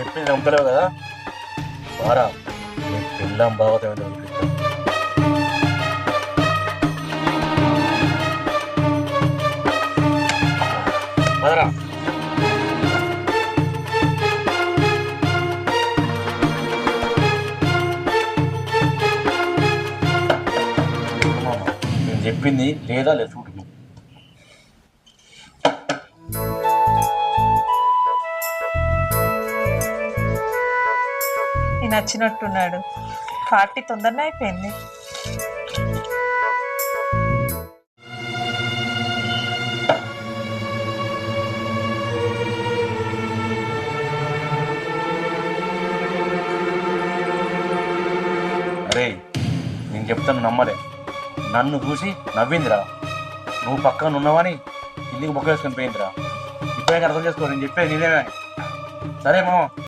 చెప్పింది నమ్మలేవు కదా? బారా నేను పిల్లం బావతేమో పదరా. నేను చెప్పింది లేదా లేదు నచ్చినట్టున్నాడు. పార్టీ తొందరనే అయిపోయింది. అరే నేను చెప్తాను నమ్మలే. నన్ను చూసి నవ్విందిరా. నువ్వు పక్కన ఉన్నావని కిందికి మొక్క వేసుకొని పోయిందిరా. ఇప్పుడే అర్థం చేసుకో నేను చెప్పేది నిజమే. సరే మామ.